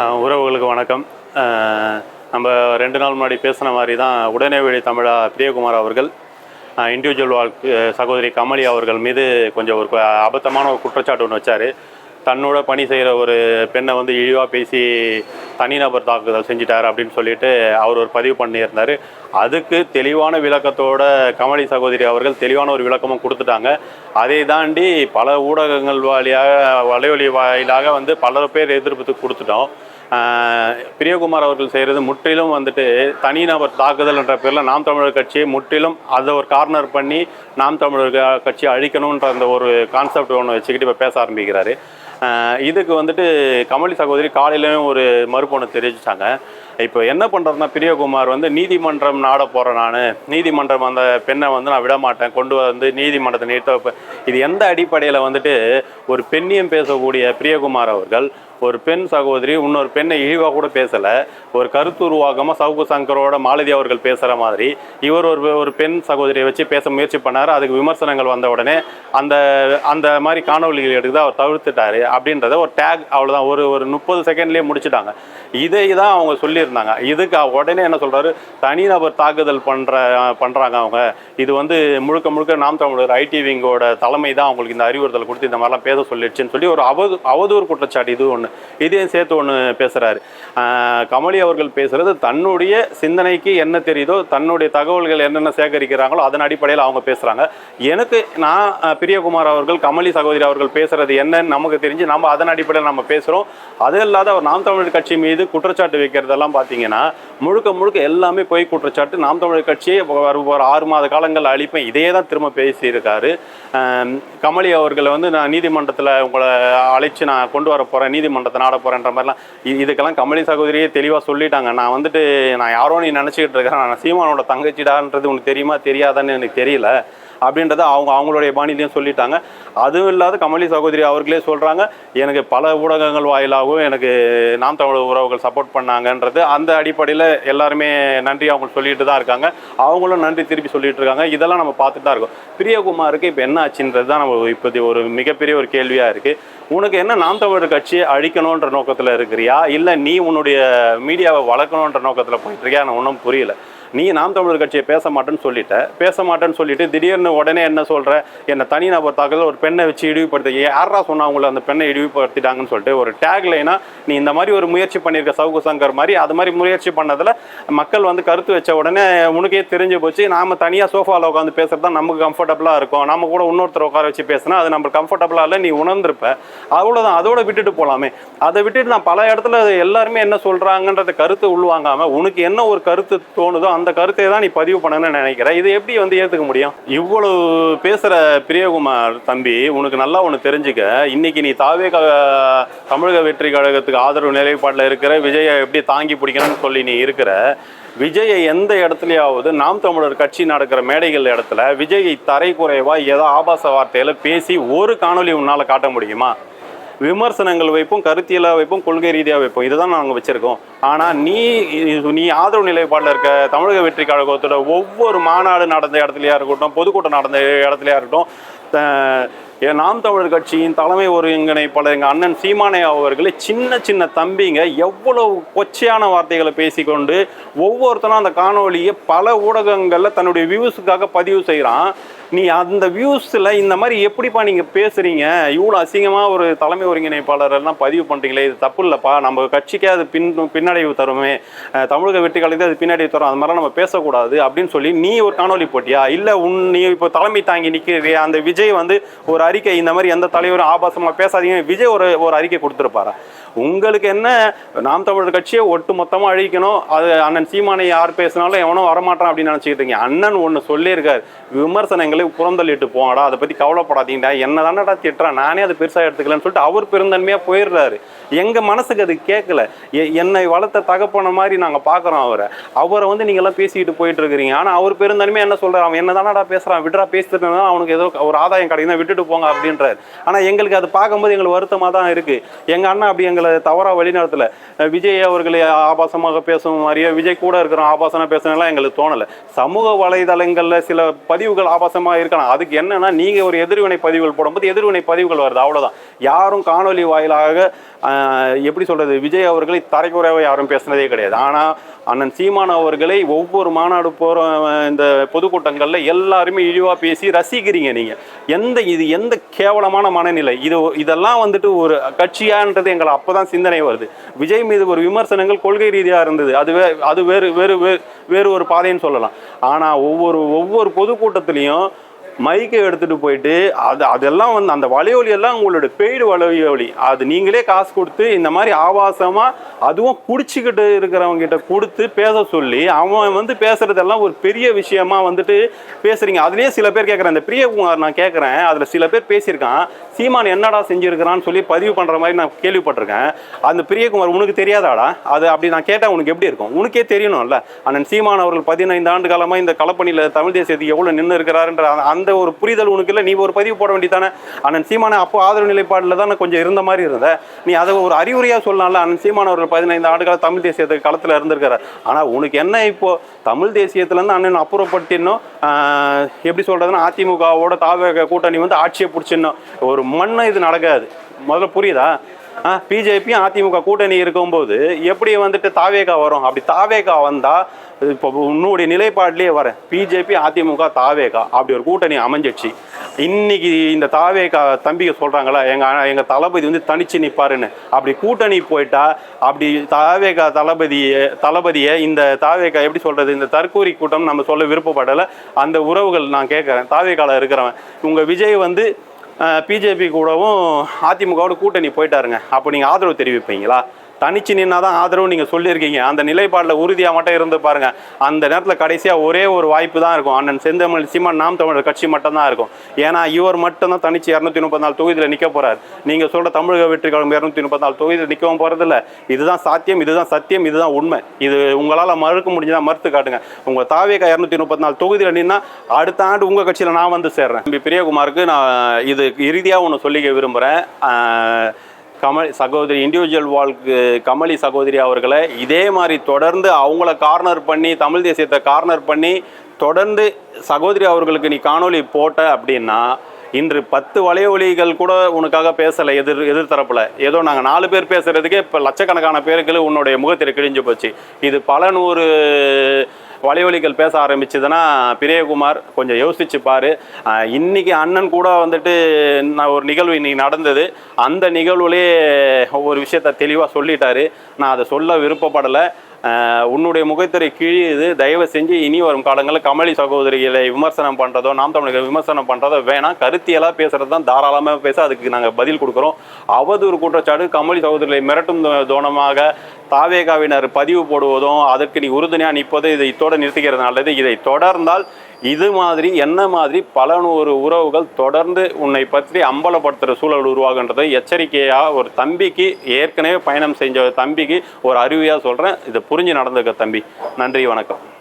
உறவுகளுக்கு வணக்கம். நம்ம ரெண்டு நாள் முன்னாடி பேசின மாதிரி தான் உடனே வழி தமிழா பிரியகுமார் அவர்கள் இண்டிவிஜுவல் வாழ்க்கை சகோதரி கமலி அவர்கள் மீது கொஞ்சம் ஒரு அபத்தமான ஒரு குற்றச்சாட்டு ஒன்று வச்சார். தன்னோட பணி செய்கிற ஒரு பெண்ணை வந்து இழிவாக பேசி தனிநபர் தாக்குதல் செஞ்சிட்டார் அப்படின்னு சொல்லிட்டு அவர் ஒரு பதிவு பண்ணியிருந்தார். அதுக்கு தெளிவான விளக்கத்தோட கமலி சகோதரி அவர்கள் தெளிவான ஒரு விளக்கமும் கொடுத்துட்டாங்க. அதை தாண்டி பல ஊடகங்கள் வழியாக வலையொலி வாயிலாக வந்து பல பேர் எதிர்ப்பு கொடுத்துட்டோம். பிரியகுமார் அவர்கள் செய்கிறது முற்றிலும் வந்துட்டு தனிநபர் தாக்குதல் என்ற பேரில் நாம் தமிழர் கட்சியை முற்றிலும் அதை ஒரு கார்னர் பண்ணி நாம் தமிழர் கட்சியை அழிக்கணுன்ற அந்த ஒரு கான்செப்ட் ஒன்று வச்சுக்கிட்டு இப்போ பேச ஆரம்பிக்கிறாரு. இதுக்கு வந்துட்டு கமலி சகோதரி காலையிலயும் ஒரு மறுப்பு தெரிவிச்சாங்க இப்போ என்ன பண்ணுறதுனா பிரியகுமார் வந்து நீதிமன்றம் நாட போகிறேன் நான். நீதிமன்றம் அந்த பெண்ணை வந்து நான் விட மாட்டேன். கொண்டு வந்து நீதிமன்றத்தை நிறுத்த இது எந்த அடிப்படையில் வந்துட்டு ஒரு பெண்ணியம் பேசக்கூடிய பிரியகுமார் அவர்கள் ஒரு பெண் சகோதரி இன்னொரு பெண்ணை இழிவாக கூட பேசலை. ஒரு கருத்து உருவாக்கமாக சவுக்கு சங்கரோட மாலதி அவர்கள் பேசுகிற மாதிரி இவர் ஒரு ஒரு பெண் சகோதரியை வச்சு பேச முயற்சி பண்ணார். அதுக்கு விமர்சனங்கள் வந்த உடனே அந்த அந்த மாதிரி காணொலிகள் எடுத்து அவர் தவிர்த்துட்டாரு அப்படின்றத ஒரு டேக் அவ்வளோதான் ஒரு ஒரு முப்பது செகண்ட்லேயே முடிச்சிட்டாங்க. இதை தான் அவங்க சொல்லியிருந்தாங்க. இதுக்கு உடனே என்ன சொல்கிறாரு தனிநபர் தாக்குதல் பண்ணுற பண்ணுறாங்க அவங்க. இது வந்து முழுக்க முழுக்க நாம் தமிழர் ஐடி விங்கோட தலைமை தான் அவங்களுக்கு இந்த அறிவுறுத்தல் கொடுத்து இந்த மாதிரிலாம் பேச சொல்லிடுச்சுன்னு சொல்லி ஒரு அவது அவதூறு குற்றச்சாட்டு இது ஒன்று இதையும் சேர்த்து ஒன்று பேசுகிறாரு கமலி அவர்கள் பேசுகிறது தன்னுடைய சிந்தனைக்கு என்ன தெரியுதோ தன்னுடைய தகவல்கள் என்னென்ன சேகரிக்கிறாங்களோ அதன் அடிப்படையில் அவங்க பேசுகிறாங்க எனக்கு நான் பிரியகுமார் அவர்கள் கமலி சகோதரி அவர்கள் பேசுகிறது என்னன்னு நமக்கு தெரிஞ்சு நம்ம அதன் அடிப்படையில் நம்ம பேசுகிறோம் அது இல்லாத அவர் நாம் தமிழர் கட்சி மீது குற்றச்சாட்டு வைக்கிறதெல்லாம் பார்த்தீங்கன்னா முழுக்க முழுக்க எல்லாமே போய் குற்றச்சாட்டு. நாம் தமிழர் கட்சியை வரும் ஒரு ஆறு மாத காலங்கள் அழிப்பேன் இதே தான் திரும்ப பேசியிருக்காரு. கமலி அவர்களை வந்து நான் நீதிமன்றத்தில் உங்களை அழைச்சி நான் கொண்டு வர போகிறேன் மன்றத்தை நாட போகிறேன்ற மாதிரிலாம். இதுக்கெல்லாம் கமலி சகோதரியே தெளிவாக சொல்லிட்டாங்க. நான் வந்துட்டு நான் யாரோ நீ நினச்சிக்கிட்டு இருக்கிறேன் நான் சீமானோட தங்கச்சிடான்றது உனக்கு தெரியுமா தெரியாதான்னு எனக்கு தெரியல. அப்படின்றத அவங்க அவங்களுடைய பாணிலையும் சொல்லிட்டாங்க. அதுவும் இல்லாத கமலி சகோதரி அவர்களே சொல்கிறாங்க எனக்கு பல ஊடகங்கள் வாயிலாகவும் எனக்கு நாம் தமிழ் உறவுகள் சப்போர்ட் பண்ணாங்கன்றது அந்த அடிப்படையில் எல்லாருமே நன்றி அவங்க சொல்லிட்டு தான் இருக்காங்க. அவங்களும் நன்றி திருப்பி சொல்லிட்டு இருக்காங்க. இதெல்லாம் நம்ம பார்த்துட்டு தான் இருக்கோம். பிரியகுமாருக்கு இப்போ என்ன ஆச்சுன்றது தான் நம்ம இப்போது ஒரு மிகப்பெரிய ஒரு கேள்வியாக இருக்குது உனக்கு என்ன நாம் தமிழர் கட்சியை அழிக்கணுன்ற நோக்கத்தில் இருக்கிறியா? இல்லை நீ உன்னுடைய மீடியாவை வளர்க்கணுன்ற நோக்கத்தில் போயிட்டுருக்கியா எனக்கு ஒன்றும் புரியல. நீ நாம் தமிழர் கட்சியை பேச மாட்டேன்னு சொல்லிட்ட. பேச மாட்டேன்னு சொல்லிட்டு திடீர்னு உடனே என்ன சொல்கிற என்னை தனி நபர் தாக்கல ஒரு பெண்ணை வச்சு இழிவுபடுத்த யாரா சொன்னா அவங்கள அந்த பெண்ணை இழிவுபடுத்திட்டாங்கன்னு சொல்லிட்டு ஒரு டேக் லைனாக நீ இந்த மாதிரி ஒரு முயற்சி பண்ணியிருக்க சவுக்கு சங்கர் மாதிரி அது மாதிரி முயற்சி பண்ணதில் மக்கள் வந்து கருத்து வச்ச உடனே உனக்கே தெரிஞ்சு போச்சு. நாம தனியாக சோஃபாவில் உட்காந்து பேசுகிறது தான் நமக்கு கம்ஃபர்டபுளாக இருக்கும். நம்ம கூட இன்னொருத்தர் உட்கார வச்சு பேசினா அது நம்ம கம்ஃபர்டபுளாக இல்லை நீ உணர்ந்திருப்ப. அவ்வளோதான் அதோட விட்டுட்டு போகலாமே அதை விட்டுட்டு நான் பல இடத்துல எல்லாருமே என்ன சொல்கிறாங்கன்றத கருத்து உள்வாங்காமல் உனக்கு என்ன ஒரு கருத்து தோணுதோ அந்த கருத்தை தான் நீ பதிவு பண்ணணும்னு நினைக்கிறேன் இது எப்படி வந்து ஏற்றுக்க முடியும்? இவ்வளவு பேசுகிற பிரியகுமார் தம்பி உனக்கு நல்லா ஒன்று தெரிஞ்சுக்க. இன்னைக்கு நீ தாவே தமிழக வெற்றி கழகத்துக்கு ஆதரவு நிலைப்பாட்டில் இருக்கிற விஜயை எப்படி தாங்கி பிடிக்கணும்னு சொல்லி நீ இருக்கிற விஜயை எந்த இடத்துலையாவது நாம் தமிழர் கட்சி நடக்கிற மேடைகள் இடத்துல விஜயை குறைவாக ஏதோ ஆபாச வார்த்தையில் பேசி ஒரு காணொளி உன்னால் காட்ட முடியுமா? விமர்சனங்கள் வைப்போம் கருத்தியலாக வைப்போம் கொள்கை ரீதியாக வைப்போம். இதுதான் நாங்கள் வச்சுருக்கோம். ஆனால் நீ நீ ஆதரவு நிலைப்பாட்டில் இருக்க தமிழக வெற்றி கழகத்தோட ஒவ்வொரு மாநாடு நடந்த இடத்துலையா இருக்கட்டும் பொதுக்கூட்டம் நடந்த இடத்துலையா இருக்கட்டும் நாம் தமிழர் கட்சியின் தலைமை ஒருங்கிணைப்பாளர் எங்கள் அண்ணன் சீமானே அவர்களே சின்ன சின்ன தம்பிங்க எவ்வளவு கொச்சையான வார்த்தைகளை பேசிக்கொண்டு ஒவ்வொருத்தனும் அந்த காணொளியை பல ஊடகங்களில் தன்னுடைய வியூஸுக்காக பதிவு செய்கிறான் நீ அந்த வியூஸில் இந்த மாதிரி எப்படிப்பா நீங்கள் பேசுகிறீங்க இவ்வளோ அசிங்கமாக ஒரு தலைமை ஒருங்கிணைப்பாளரெல்லாம் பதிவு பண்ணுறீங்களே இது தப்பு இல்லைப்பா. நம்ம கட்சிக்கே அது பின் பின்னடைவு தருமே. தமிழக வெற்றி அது பின்னடைவு தரும். அது மாதிரிலாம் நம்ம பேசக்கூடாது அப்படின்னு சொல்லி நீ ஒரு காணொலி போட்டியா? இல்லை உன் நீ இப்போ தலைமை தாங்கி நிற்கிறியா அந்த விஜய் வந்து ஒரு அறிக்கை இந்த மாதிரி எந்த தலைவரும் ஆபாசமாக பேசாதீங்க விஜய் ஒரு ஒரு அறிக்கை கொடுத்துருப்பாரா? உங்களுக்கு என்ன நாம் தமிழர் கட்சியை ஒட்டு மொத்தமாக அழிக்கணும் அது அண்ணன் சீமானை யார் பேசினாலும் எவனோ வரமாட்டான் அப்படின்னு நினச்சிக்கிட்டு இருக்கீங்க. அண்ணன் ஒன்று சொல்லியிருக்காரு. விமர்சனங்களை புறந்தள்ளிட்டு போங்கடா அதை பற்றி கவலைப்படாதீங்கடா என்ன தானடா திட்டுறான் நானே அதை பெருசாக எடுத்துக்கலன்னு சொல்லிட்டு அவர் பெருந்தன்மையாக போயிடுறாரு. எங்கள் மனசுக்கு அது கேட்கல. என்னை வளர்த்த தகப்பன மாதிரி நாங்கள் பார்க்குறோம் அவரை. அவரை வந்து நீங்கள்லாம் பேசிக்கிட்டு போயிட்டு இருக்கிறீங்க ஆனால் அவர் பெருந்தன்மையாக என்ன சொல்கிறார் அவன் என்ன தானடா பேசுகிறான் விட்றா பேசிட்டு அவனுக்கு ஏதோ ஒரு ஆதாயம் கிடைக்குதா விட்டுட்டு போங்க அப்படின்றாரு. ஆனால் எங்களுக்கு அது பார்க்கும்போது எங்களுக்கு வருத்தமாக தான் இருக்குது எங்கள் அண்ணன் அப்படி எங்களை தவறாக வழிநடத்தல. விஜய் அவர்களை ஆபாசமாக பேசும் மாதிரியே விஜய் கூட இருக்கிற ஆபாசமாக பேசுனதுலாம் எங்களுக்கு தோணலை. சமூக வலைதளங்களில் சில பதிவுகள் ஆபாசமாக சந்தோஷமா இருக்கலாம் அதுக்கு என்னன்னா நீங்கள் ஒரு எதிர்வினை பதிவுகள் போடும்போது எதிர்வினை பதிவுகள் வருது அவ்வளோதான் யாரும் காணொலி வாயிலாக எப்படி சொல்கிறது விஜய் அவர்களை தரைக்குறைவாக யாரும் பேசுனதே கிடையாது. ஆனால் அண்ணன் சீமான் அவர்களை ஒவ்வொரு மாநாடு போகிற இந்த பொதுக்கூட்டங்களில் எல்லாருமே இழிவாக பேசி ரசிக்கிறீங்க நீங்கள் எந்த இது எந்த கேவலமான மனநிலை? இது இதெல்லாம் வந்துட்டு ஒரு கட்சியான்றது எங்களை அப்பதான் சிந்தனை வருது. விஜய் மீது ஒரு விமர்சனங்கள் கொள்கை ரீதியாக இருந்தது. அது வே அது வேறு வேறு வேறு வேறு ஒரு பாதைன்னு சொல்லலாம். ஆனால் ஒவ்வொரு ஒவ்வொரு பொதுக்கூட்டத்துலேயும் மைக்கை எடுத்துகிட்டு போயிட்டு அது அதெல்லாம் வந்து அந்த வலையொலி எல்லாம் உங்களோட பெய்டு வலையொலி அது நீங்களே காசு கொடுத்து இந்த மாதிரி ஆபாசமாக அதுவும் குடிச்சுக்கிட்டு இருக்கிறவங்க கிட்ட கொடுத்து பேச சொல்லி அவன் வந்து பேசுறதெல்லாம் ஒரு பெரிய விஷயமா வந்துட்டு பேசுறீங்க. அதுலயே சில பேர் கேட்குறேன் இந்த பிரியகுமார் நான் கேட்குறேன் அதில் சில பேர் பேசியிருக்கான். சீமான் என்னடா செஞ்சிருக்கிறான்னு சொல்லி பதிவு பண்ணுற மாதிரி நான் கேள்விப்பட்டிருக்கேன். அந்த பிரியகுமார் உனக்கு தெரியாதாடா? அது அப்படி நான் கேட்டால் உனக்கு எப்படி இருக்கும்? உனக்கே தெரியணும்ல. அண்ணன் சீமான் அவர்கள் பதினைந்து ஆண்டு காலமாக இந்த களப்பணியில் தமிழ் தேசியத்துக்கு எவ்வளோ நின்று இருக்கிறாருன்ற அந்த- ஒரு புரிதல் உனக்கு இல்லை. நீ ஒரு பதிவு போட வேண்டியதானே அண்ணன் சீமான அப்போ ஆதரவு நிலைப்பாடில் தான் கொஞ்சம் இருந்த மாதிரி இருந்த. நீ அதை ஒரு அறிவுரையாக சொல்லலாம்ல. அண்ணன் சீமான் அவர்கள் பதினைந்து ஆண்டுகால தமிழ் தேசியத்துக்கு காலத்தில் இருந்திருக்காரு. ஆனா உனக்கு என்ன இப்போ தமிழ் தேசியத்துலேருந்து அண்ணன் அப்புறப்பட்டினும் எப்படி சொல்றதுன்னா அதிமுகவோட தாவக கூட்டணி வந்து ஆட்சியை பிடிச்சிடணும் ஒரு மண்ணு இது நடக்காது. முதல்ல புரியுதா? பிஜேபியும் அதிமுக கூட்டணி இருக்கும்போது எப்படி வந்துட்டு தாவேகா வரும்? அப்படி தாவேகா வந்தால் இப்போ உன்னுடைய நிலைப்பாட்டிலேயே வரேன். பிஜேபி அதிமுக தாவேகா அப்படி ஒரு கூட்டணி அமைஞ்சிச்சு. இன்னைக்கு இந்த தாவேகா தம்பிக சொல்கிறாங்களா எங்கள் எங்கள் தளபதி வந்து தனிச்சு நிற்பாருன்னு அப்படி கூட்டணி போயிட்டா அப்படி தாவேகா தளபதியை தளபதியை இந்த தாவேகா எப்படி சொல்கிறது இந்த தற்கூரி கூட்டம் நம்ம சொல்ல விருப்பப்படலை. அந்த உறவுகள் நான் கேட்குறேன். தாவேகாவில் இருக்கிறவன். உங்கள் விஜய் வந்து பிஜேபி கூடவும் அதிமுகவோட கூட்டணி போயிட்டாருங்க. அப்போ நீங்கள் ஆதரவு தெரிவிப்பீங்களா? தனிச்சு நின்னா தான் ஆதரவு நீங்கள் சொல்லியிருக்கீங்க. அந்த நிலைப்பாடில் உறுதியாக மட்டும் இருந்து பாருங்க. அந்த நேரத்தில் கடைசியாக ஒரே ஒரு வாய்ப்பு தான் இருக்கும். அண்ணன் செந்தமிழ் சீமான் நாம் தமிழர் கட்சி மட்டும்தான் இருக்கும். ஏன்னா இவர் மட்டும்தான் தனிச்சு இரநூத்தி முப்பத்தி நாலு தொகுதியில் நிற்க போறார். நீங்கள் சொல்கிற தமிழக வெற்றி கழகம் இரநூத்தி முப்பத்தி நாலு தொகுதியில் நிற்கவும் போகிறதில்ல இதுதான் சாத்தியம் இதுதான் சத்தியம் இதுதான் உண்மை. இது உங்களால் மறுக்க முடிஞ்சதா மறுத்து காட்டுங்க. உங்கள் தாவேக்கா இரநூத்தி முப்பத்தி நாலு தொகுதியில் நின்னா அடுத்த ஆண்டு உங்கள் கட்சியில் நான் வந்து சேர்றேன். தம்பி பிரியகுமாருக்கு நான் இது இறுதியாக ஒன்று சொல்லிக்க விரும்புகிறேன் கமல் சகோதரி இண்டிவிஜுவல் வால்க்கு கமலி சகோதரி அவர்களை இதே மாதிரி தொடர்ந்து அவங்கள கார்னர் பண்ணி தமிழ் தேசியத்தை கார்னர் பண்ணி தொடர்ந்து சகோதரி அவர்களுக்கு நீ காணொளி போட்ட அப்படின்னா இன்று பத்து வலையொலிகள் கூட உனக்காக பேசலை எதிர் எதிர்த்தரப்பில். ஏதோ நாங்கள் நாலு பேர் பேசுறதுக்கே இப்போ லட்சக்கணக்கான பேருக்கு உன்னுடைய முகத்தில் கிழிஞ்சு போச்சு. இது பல நூறு வலைவலிகள் பேச ஆரம்பிச்சதுன்னா பிரியகுமார் கொஞ்சம் யோசிச்சு பாரு. இன்னைக்கு அண்ணன் கூட வந்துட்டு நான் ஒரு நிகழ்வு இன்னைக்கு நடந்தது. அந்த நிகழ்வுலேயே ஒவ்வொரு விஷயத்த தெளிவாக சொல்லிட்டாரு. நான் அதை சொல்ல விருப்பப்படலை. உன்னுடைய முகத்திரை கிழியுது தயவு செஞ்சு இனி வரும் காலங்களில் கமலி சகோதரிகளை விமர்சனம் பண்ணுறதோ நாம் தமிழர்கள் விமர்சனம் பண்ணுறதோ வேணாம். கருத்தியெல்லாம் பேசுறது தான் தாராளமாக பேச அதுக்கு நாங்கள் பதில் கொடுக்குறோம். அவதூறு குற்றச்சாட்டு கமலி சகோதரிகளை மிரட்டும் தோணமாக தாவேகாவினர் பதிவு போடுவதும் அதற்கு நீ உறுதுணையாக நிற்பது இதை இத்தோடு நிறுத்திக்கிறது நல்லது. இதை தொடர்ந்தால் இது மாதிரி என்ன மாதிரி பல நூறு உறவுகள் தொடர்ந்து உன்னை பற்றி அம்பலப்படுத்துகிற சூழல் உருவாகுன்றதை எச்சரிக்கையாக ஒரு தம்பிக்கு ஏற்கனவே பயணம் செஞ்ச தம்பிக்கு ஒரு அறிவியாக சொல்கிறேன் இதை புரிஞ்சு நடந்துக்க தம்பி. நன்றி வணக்கம்.